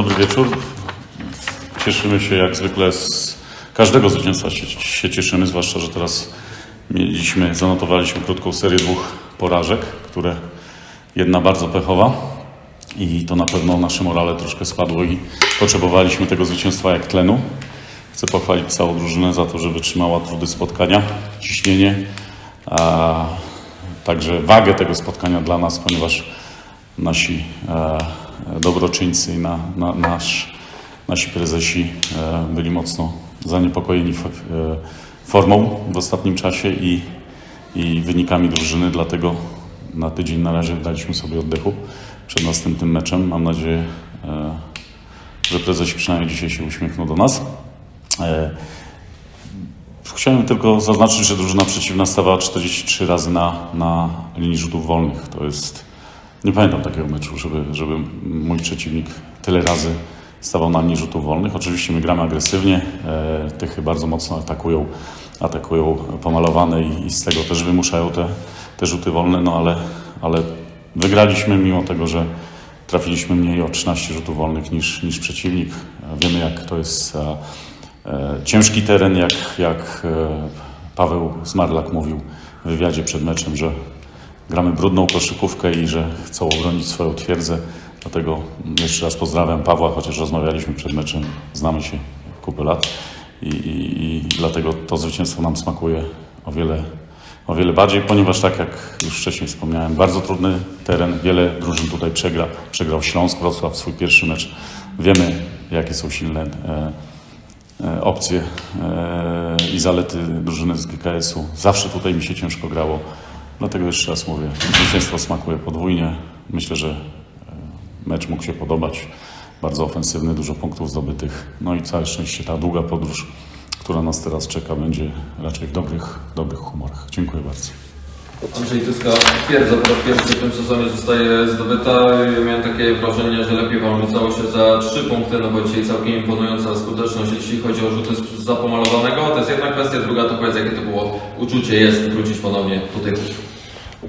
Dobry wieczór. Cieszymy się jak zwykle z każdego zwycięstwa się, się cieszymy, zwłaszcza, że teraz mieliśmy, zanotowaliśmy krótką serię dwóch porażek, które jedna bardzo pechowa i to na pewno nasze morale troszkę spadło i potrzebowaliśmy tego zwycięstwa jak tlenu. Chcę pochwalić całą drużynę za to, że wytrzymała trudy spotkania, ciśnienie, a także wagę tego spotkania dla nas, ponieważ nasi e, dobroczyńcy i na, na, nasz, nasi prezesi e, byli mocno zaniepokojeni e, formą w ostatnim czasie i, i wynikami drużyny, dlatego na tydzień na razie daliśmy sobie oddechu przed następnym meczem. Mam nadzieję, e, że prezesi przynajmniej dzisiaj się uśmiechną do nas. E, Chciałem tylko zaznaczyć, że drużyna przeciwna stawała 43 razy na, na linii rzutów wolnych. To jest. Nie pamiętam takiego meczu, żeby, żeby mój przeciwnik tyle razy stawał na linii rzutów wolnych. Oczywiście my gramy agresywnie, e, Tychy bardzo mocno atakują, atakują pomalowane i, i z tego też wymuszają te, te rzuty wolne, no ale, ale wygraliśmy mimo tego, że trafiliśmy mniej o 13 rzutów wolnych niż, niż przeciwnik. E, Wiemy jak to jest e, ciężki teren, jak, jak e, Paweł Zmarlak mówił w wywiadzie przed meczem, że gramy brudną koszykówkę i że chcą obronić swoją twierdzę. Dlatego jeszcze raz pozdrawiam Pawła, chociaż rozmawialiśmy przed meczem, znamy się kupę lat i, i, i dlatego to zwycięstwo nam smakuje o wiele, o wiele bardziej, ponieważ tak jak już wcześniej wspomniałem, bardzo trudny teren, wiele drużyn tutaj przegra. Przegrał Śląsk, Wrocław swój pierwszy mecz. Wiemy, jakie są silne e, e, opcje e, i zalety drużyny z GKS-u. Zawsze tutaj mi się ciężko grało. Dlatego jeszcze raz mówię, zwycięstwo smakuje podwójnie. Myślę, że e, mecz mógł się podobać. Bardzo ofensywny, dużo punktów zdobytych. No i całe szczęście ta długa podróż, która nas teraz czeka, będzie raczej w dobrych, dobrych humorach. Dziękuję bardzo. Andrzej Tyska twierdza po raz pierwszy w tym sezonie zostaje zdobyta. Miałem takie wrażenie, że lepiej Wam rzucało się za trzy punkty, no bo dzisiaj całkiem imponująca skuteczność, jeśli chodzi o rzuty z zapomalowanego. To jest jedna kwestia, druga to powiedz, jakie to było uczucie jest wrócić ponownie tutaj.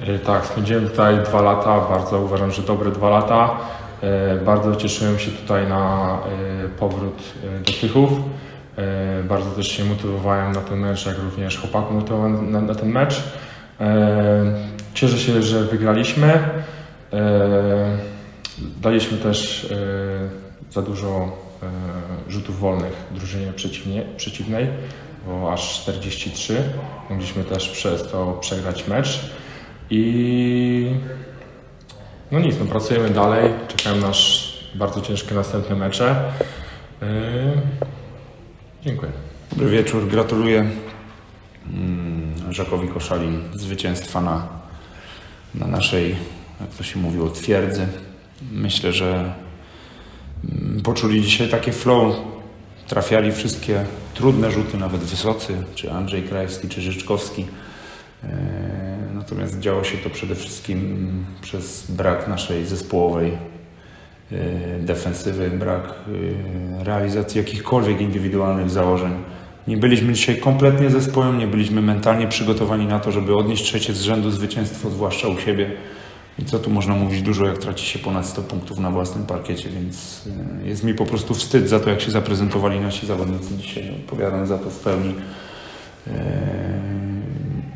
E, Tak, spędziłem tutaj dwa lata, bardzo uważam, że dobre dwa lata. E, Bardzo cieszyłem się tutaj na e, powrót do Tychów. Bardzo też się motywowałem na ten mecz, jak również chłopaków motywowałem na, na ten mecz. Cieszę się, że wygraliśmy. Daliśmy też za dużo rzutów wolnych drużynie przeciwnej, bo aż 43. Mogliśmy też przez to przegrać mecz. I no nic, no pracujemy dalej. Czekają nas bardzo ciężkie następne mecze. Yy, dziękuję. Dobry wieczór, gratuluję mm, Żakowi Koszali zwycięstwa na, na naszej, jak to się mówiło, twierdzy. Myślę, że mm, poczuli dzisiaj takie flow, trafiali wszystkie trudne rzuty, nawet wysocy, czy Andrzej Krajewski, czy Życzkowski. E, Natomiast działo się to przede wszystkim przez brak naszej zespołowej e, defensywy, brak e, realizacji jakichkolwiek indywidualnych założeń. Nie byliśmy dzisiaj kompletnie zespołem, nie byliśmy mentalnie przygotowani na to, żeby odnieść trzecie z rzędu zwycięstwo, zwłaszcza u siebie. I co tu można mówić dużo, jak traci się ponad 100 punktów na własnym parkiecie, więc e, jest mi po prostu wstyd za to, jak się zaprezentowali nasi zawodnicy dzisiaj. Odpowiadam za to w pełni.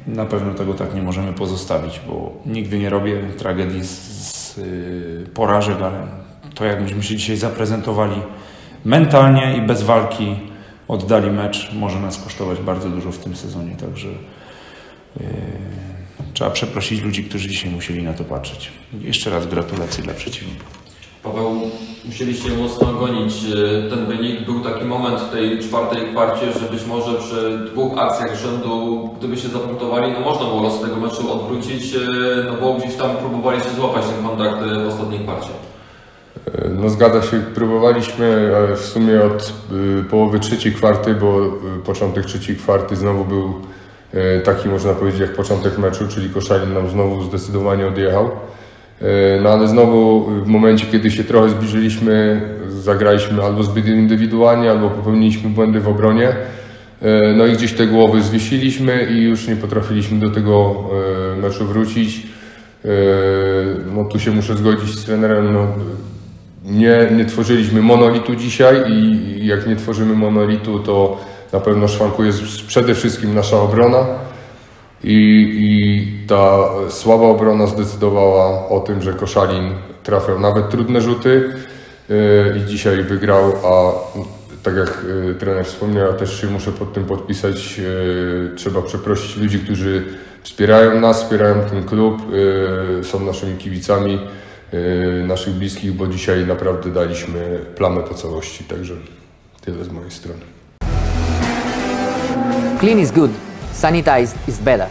Na pewno tego tak nie możemy pozostawić, bo nigdy nie robię tragedii z, z y, porażek, ale to jak myśmy się dzisiaj zaprezentowali mentalnie i bez walki oddali mecz, może nas kosztować bardzo dużo w tym sezonie, także y, trzeba przeprosić ludzi, którzy dzisiaj musieli na to patrzeć. Jeszcze raz gratulacje dla przeciwników. Paweł, musieliście mocno gonić e, ten wynik. Był taki moment w tej czwartej kwarcie, że być może przy dwóch akcjach rzędu, gdyby się zapunktowali, no można było los tego meczu odwrócić, e, no bo gdzieś tam próbowaliście złapać ten kontakt e, w ostatniej kwarcie. No zgadza się, próbowaliśmy w sumie od połowy trzeciej kwarty, bo początek trzeciej kwarty znowu był taki można powiedzieć jak początek meczu, czyli Koszalin nam znowu zdecydowanie odjechał. E, No ale znowu w momencie, kiedy się trochę zbliżyliśmy, zagraliśmy albo zbyt indywidualnie, albo popełniliśmy błędy w obronie. E, No i gdzieś te głowy zwiesiliśmy i już nie potrafiliśmy do tego e, meczu wrócić. No tu się muszę zgodzić z trenerem, no, nie, nie tworzyliśmy monolitu dzisiaj i jak nie tworzymy monolitu, to na pewno szwankuje przede wszystkim nasza obrona. I, I ta słaba obrona zdecydowała o tym, że Koszalin trafiał nawet trudne rzuty yy, i dzisiaj wygrał, a tak jak yy, trener wspomniał, ja też się muszę pod tym podpisać. yy, Trzeba przeprosić ludzi, którzy wspierają nas, wspierają ten klub, są naszymi kibicami, naszych bliskich, bo dzisiaj naprawdę daliśmy plamę po całości. Także tyle z mojej strony. Clean is good, sanitized is better.